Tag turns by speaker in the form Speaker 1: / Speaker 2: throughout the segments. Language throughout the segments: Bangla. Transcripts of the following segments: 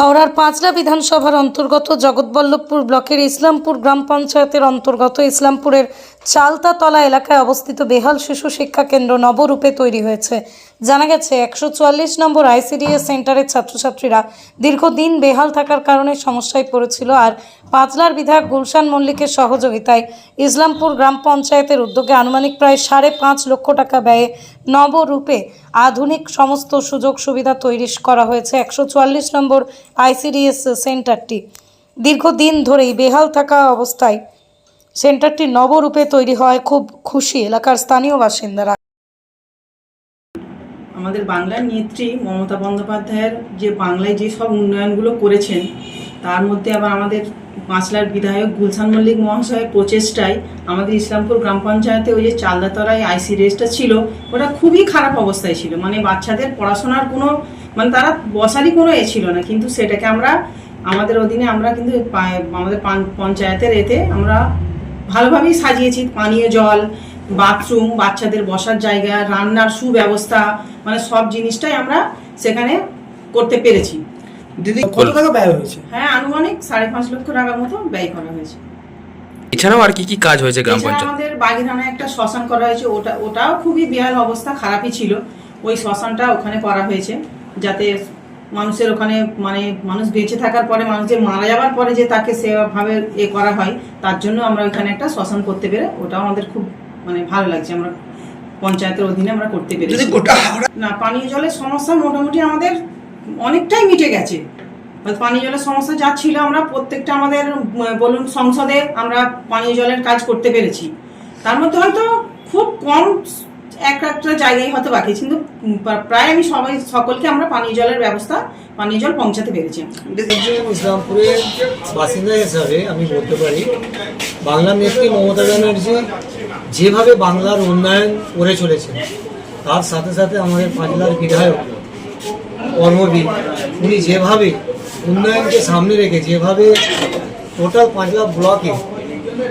Speaker 1: হাওড়ার পাঁচলা বিধানসভার অন্তর্গত জগৎবল্লভপুর ব্লকের ইসলামপুর গ্রাম পঞ্চায়েতের অন্তর্গত ইসলামপুরের চালতাতলা এলাকায় অবস্থিত বেহাল শিশু শিক্ষা কেন্দ্র নবরূপে তৈরি হয়েছে। জানা গেছে, একশো চুয়াল্লিশ নম্বর আইসিডিএস সেন্টারের ছাত্রছাত্রীরা দীর্ঘদিন বেহাল থাকার কারণে সমস্যায় পড়েছিল আর পাঁচলার বিধায়ক গুলশান মল্লিকের সহযোগিতায় ইসলামপুর গ্রাম পঞ্চায়েতের উদ্যোগে আনুমানিক প্রায় সাড়ে পাঁচ লক্ষ টাকা ব্যয়ে নবরূপে আধুনিক সমস্ত সুযোগ সুবিধা তৈরি করা হয়েছে একশো চুয়াল্লিশ নম্বর আইসিডিএস সেন্টারটি। দীর্ঘদিন ধরেই বেহাল থাকা অবস্থায় সেন্টারটি নবরূপে তৈরি হয়। খুব খুশি এলাকার স্থানীয় বাসিন্দারা।
Speaker 2: আমাদের বাংলার নেত্রী মমতা বন্দ্যোপাধ্যায়ের যে বাংলায় যে সব উন্নয়নগুলো করেছেন, তার মধ্যে আবার আমাদের পাঁচলার বিধায়ক গুলশান মল্লিক মহাশয়ের প্রচেষ্টায় আমাদের ইসলামপুর গ্রাম পঞ্চায়েতে ওই যে চালদাতলায় আইসি রেসটা ছিল, ওটা খুবই খারাপ অবস্থায় ছিল। মানে বাচ্চাদের পড়াশোনার কোনো মানে তারা বসারই কোনো এ ছিল না। কিন্তু সেটাকে আমরা, আমাদের অধীনে আমরা কিন্তু আমাদের পঞ্চায়েতের এতে আমরা ভালোভাবেই সাজিয়েছি পানীয় জল বাথরুম বাচ্চাদের বসার জায়গা রান্নার সুব্যবস্থা মানে সব জিনিসটাই আমরা সেখানে করতে পেরেছি।
Speaker 3: দিদি কত টাকা ব্যয় হয়েছে?
Speaker 2: হ্যাঁ আনুমানিক সাড়ে পাঁচ লক্ষ টাকার মতো ব্যয় করা হয়েছে।
Speaker 4: এছাড়াও আর কি কি কাজ হয়েছে গ্রাম পঞ্চায়েত?
Speaker 2: আমাদের বাগিরানায় একটা শ্মশান করা হয়েছে ওটা ওটাও খুবই বেহাল অবস্থা খারাপই ছিল। ওই শ্মশানটা ওখানে করা হয়েছে যাতে মানুষের ওখানে মানে মানুষ বেঁচে থাকার পরে মানুষের মারা যাওয়ার পরে যে তাকে সেভাবে এ করা হয় তার জন্য আমরা ওইখানে একটা শ্মশান করতে পেরে ওটাও আমাদের খুব মানে ভালো লাগছে। আমরা পঞ্চায়েতের অধীনে আমরা করতে পেরেছি। না পানীয় জলের সমস্যা মোটামুটি আমাদের অনেকটাই মিটে গেছে। পানীয় জলের সমস্যা যা ছিল আমরা প্রত্যেকটা আমাদের বলুন সংসদে আমরা পানীয় জলের কাজ করতে পেরেছি। তার মধ্যে হয়তো খুব কম এক একটা জায়গায় হয়তো বাকি কিন্তু প্রায় আমি সবাই, সকলকে আমরা পানীয় জলের ব্যবস্থা, পানীয় জল পৌঁছাতে পেরেছি
Speaker 5: ইসলামপুরের বাসিন্দা হিসাবে আমি বলতে পারি বাংলার নেত্রী মমতা ব্যানার্জি যেভাবে বাংলার উন্নয়ন করে চলেছেন, তার সাথে সাথে আমাদের পাঁচলার বিধায়ক, কর্মবীর, উনি যেভাবে উন্নয়নকে সামনে রেখে, যেভাবে টোটাল পাঁচলা ব্লকে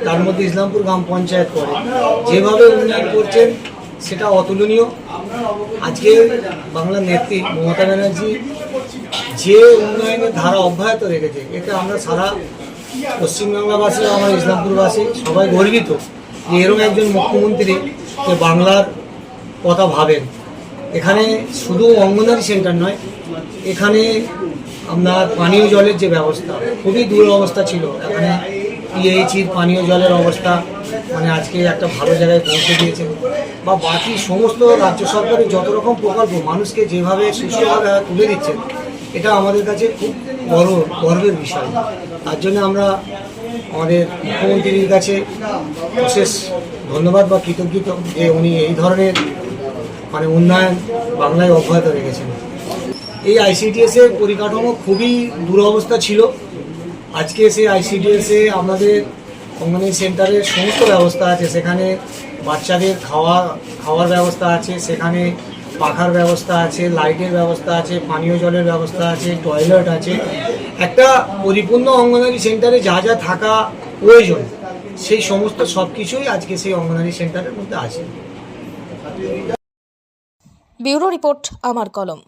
Speaker 5: তার মধ্যে ইসলামপুর গ্রাম পঞ্চায়েত করে, যেভাবে উন্নয়ন করছেন সেটা অতুলনীয়। আজকে বাংলার নেত্রী মমতা ব্যানার্জি যে উন্নয়নের ধারা অব্যাহত রেখেছে এতে আমরা সারা পশ্চিমবাংলাবাসী, আমার ইসলামপুরবাসী সবাই গর্বিত যে এরকম একজন মুখ্যমন্ত্রী যে বাংলার কথা ভাবেন। এখানে শুধু অঙ্গনারী সেন্টার নয়, এখানে আপনার পানীয় জলের যে ব্যবস্থা, খুবই দুরবস্থা ছিল। এখানে পিএইচির পানীয় জলের অবস্থা মানে আজকে একটা ভালো জায়গায় পৌঁছে দিয়েছে। বা বাকি সমস্ত রাজ্য সরকারের যত রকম প্রকল্প মানুষকে যেভাবে সুস্থভাবে তুলে দিচ্ছেন এটা আমাদের কাছে খুব বড়, গর্বের বিষয়। তার জন্য আমরা আমাদের মুখ্যমন্ত্রীর কাছে বিশেষ ধন্যবাদ বা কৃতজ্ঞত যে উনি এই ধরনের মানে উন্নয়ন বাংলায় অব্যাহত রেখেছেন। এই আইসিডিএস এর পরিকাঠামো খুবই দুরবস্থা ছিল। আজকে সেই আইসিডিএস আমাদের অঙ্গনওয়াড়ি সেন্টারের সমস্ত ব্যবস্থা আছে। সেখানে বাচ্চাদের খাওয়া, খাওয়ার ব্যবস্থা আছে, সেখানে পাখার ব্যবস্থা আছে, লাইটের ব্যবস্থা আছে, পানীয় জলের ব্যবস্থা আছে টয়লেট আছে। একটা পরিপূর্ণ অঙ্গনওয়াড়ি সেন্টারে যা যা থাকা প্রয়োজন, সেই সমস্ত সব কিছুই আজকে সেই অঙ্গনওয়াড়ি সেন্টারের মধ্যে আছে।
Speaker 1: ব্যুরো রিপোর্ট, আমার কলম।